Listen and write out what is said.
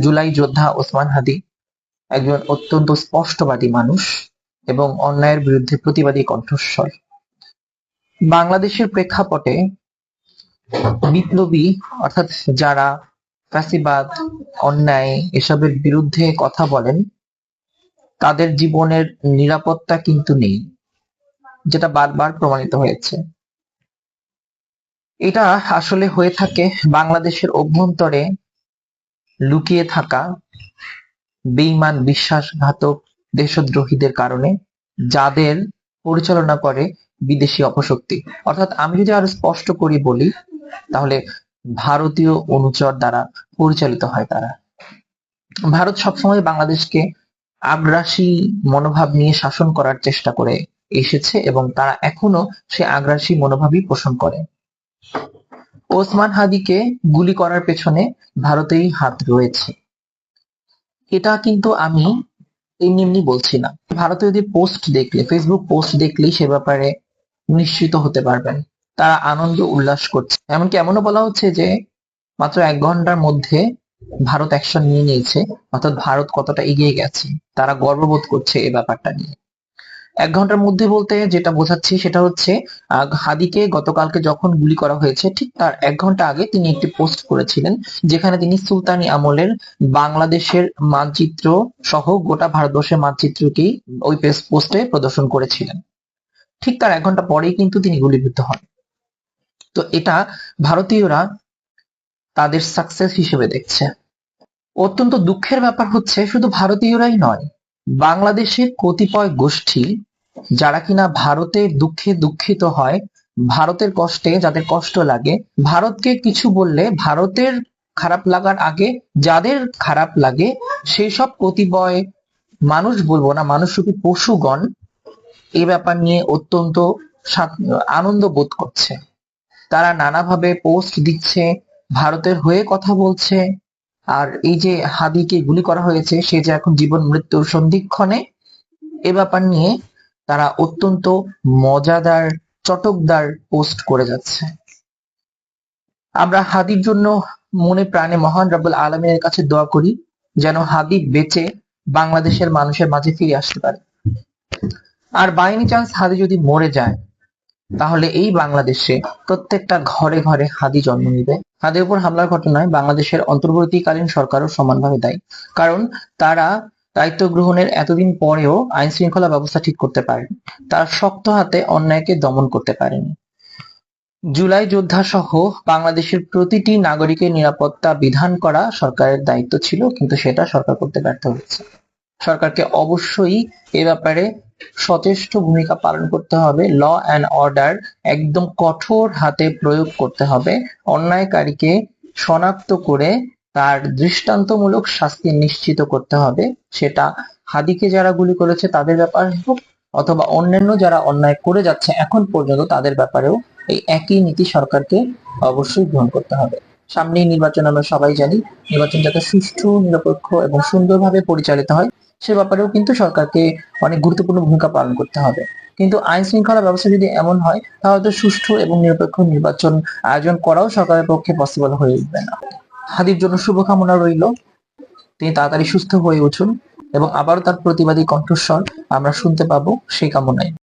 জুলাই যোদ্ধা ওসমান হাদি একজন অত্যন্ত স্পষ্টবাদী মানুষ এবং অন্যায়ের বিরুদ্ধে প্রতিবাদী কণ্ঠস্বর। বাংলাদেশের প্রেক্ষাপটে বিপ্লবী, অর্থাৎ যারা ফ্যাসিবাদ, অন্যায় এসবের বিরুদ্ধে কথা বলেন, তাদের জীবনের নিরাপত্তা কিন্তু নেই, যেটা বারবার প্রমাণিত হয়েছে। এটা আসলে হয়ে থাকে বাংলাদেশের অভ্যন্তরে লুকিয়ে থাকা বেইমান বিশ্বাসঘাতক দেশদ্রোহীদের কারণে যাদের পরিচালনা করে বিদেশি অপশক্তি। অর্থাৎ আমি যদি আরও স্পষ্ট করে বলি, তাহলে ভারতীয় অনুচর দ্বারা পরিচালিত হয় তারা। ভারত সবসময় বাংলাদেশকে আগ্রাসী মনোভাব নিয়ে শাসন করার চেষ্টা করে এসেছে এবং তারা এখনও সে আগ্রাসী মনোভাবই পোষণ করে। ওসমান হাদিকে গুলি করার পেছনে ভারতেই হাত রয়েছে। এটা কিন্তু আমি এমনি এমনি বলছি না। ভারতে যদি পোস্ট দেখলে ফেসবুক পোস্ট দেখলেই সে ব্যাপারে নিশ্চিত হতে পারবেন। তারা আনন্দ উল্লাস করছে। এমনকি এমনও বলা হচ্ছে যে, মাত্র এক ঘণ্টার মধ্যে ভারত অ্যাকশন নিয়ে নিয়েছে, অর্থাৎ ভারত কতটা এগিয়ে গেছে, তারা গর্ববোধ করছে এই ব্যাপারটা নিয়ে। এক ঘণ্টার মধ্যে বলতে যেটা বোঝাচ্ছি সেটা হচ্ছে হাদিকে গতকালকে যখন গুলি করা হয়েছে, ঠিক তার এক ঘণ্টা আগে তিনি একটি পোস্ট করেছিলেন, যেখানে তিনি সুলতানি আমলের বাংলাদেশের মানচিত্র সহ গোটা ভারতবর্ষের মানচিত্রকেই ওই পোস্টে প্রদর্শন করেছিলেন। ঠিক তার এক ঘণ্টা পরেই কিন্তু তিনি গুলিবিদ্ধ হন। তো এটা ভারতীয়রা তাদের সাকসেস হিসেবে দেখছে। অত্যন্ত দুঃখের ব্যাপার হচ্ছে, শুধু ভারতীয়রাই নয়, বাংলাদেশের কতিপয় গোষ্ঠী যারা কিনা ভারতে দুঃখে দুঃখিত হয়, ভারতের কষ্টে যাদের কষ্ট লাগে, ভারতকে কিছু বললে ভারতের খারাপ লাগার আগে যাদের খারাপ লাগে সেই সব কতিপয় মানুষ বলব না মানুষরূপী পশুগণ, এ ব্যাপার নিয়ে অত্যন্ত আনন্দ বোধ করছে। তারা নানাভাবে পোস্ট দিচ্ছে, ভারতের হয়ে কথা বলছে, আর এই যে হাদিকে গুলি করা হয়েছে, সে যে এখন জীবন মৃত্যুর সন্ধিক্ষণে, এ ব্যাপার নিয়ে তারা অত্যন্ত মজাদার, চটকদার পোস্ট করে যাচ্ছে। আমরা হাদির জন্য মনে প্রাণে মহান রাবুল আলমের কাছে দোয়া করি, যেন হাদি বেঁচে বাংলাদেশের মানুষের মাঝে ফিরে আসতে পারে। আর বাইনি চান্স হাদি যদি মরে যায়, তাহলে এই বাংলাদেশে প্রত্যেকটা ঘরে ঘরে হাদি জন্ম নিবে। হাদির উপর হামলার ঘটনায় বাংলাদেশের অন্তর্বর্তীকালীন সরকারও সমানভাবে দায়ী। কারণ তারা দায়িত্ব গ্রহণের এতদিন পরেও আইন শৃঙ্খলা ব্যবস্থা ঠিক করতে পারেনি। তারা শক্ত হাতে অন্যায়কে দমন করতে পারেনি। জুলাই যোদ্ধা সহ বাংলাদেশের প্রতিটি নাগরিকের নিরাপত্তা বিধান করা সরকারের দায়িত্ব ছিল, কিন্তু সেটা সরকার করতে ব্যর্থ হয়েছে। সরকারকে অবশ্যই এ ব্যাপারে সচেষ্ট ভূমিকা পালন করতে হবে। ল অ্যান্ড অর্ডার একদম কঠোর হাতে প্রয়োগ করতে হবে। অন্যায়কারীকে শনাক্ত করে তার দৃষ্টান্তমূলক শাস্তি নিশ্চিত করতে হবে। সেটা হাদিকে যারা গুলি করেছে তাদের ব্যাপারে হোক, অথবা অন্যান্য যারা অন্যায় করে যাচ্ছে এখন পর্যন্ত তাদের ব্যাপারেও এই একই নীতি সরকারকে অবশ্যই গ্রহণ করতে হবে। সামনেই নির্বাচন আমরা সবাই জানি, নির্বাচন যাতে সুষ্ঠু, নিরপেক্ষ এবং সুন্দরভাবে পরিচালিত হয়, সে ব্যাপারেও কিন্তু সরকারকে অনেক গুরুত্বপূর্ণ ভূমিকা পালন করতে হবে। কিন্তু আইন শৃঙ্খলা ব্যবস্থা যদি এমন হয়, তাহলে তো সুষ্ঠু এবং নিরপেক্ষ নির্বাচন আয়োজন করাও সরকারের পক্ষে পসিবল হয়ে উঠবে না। হাদির জন্য শুভকামনা রইল। তিনি তাড়াতাড়ি সুস্থ হয়ে উঠুন এবং আবারও তার প্রতিবাদী কণ্ঠস্বর আমরা শুনতে পাবো সেই কামনায়।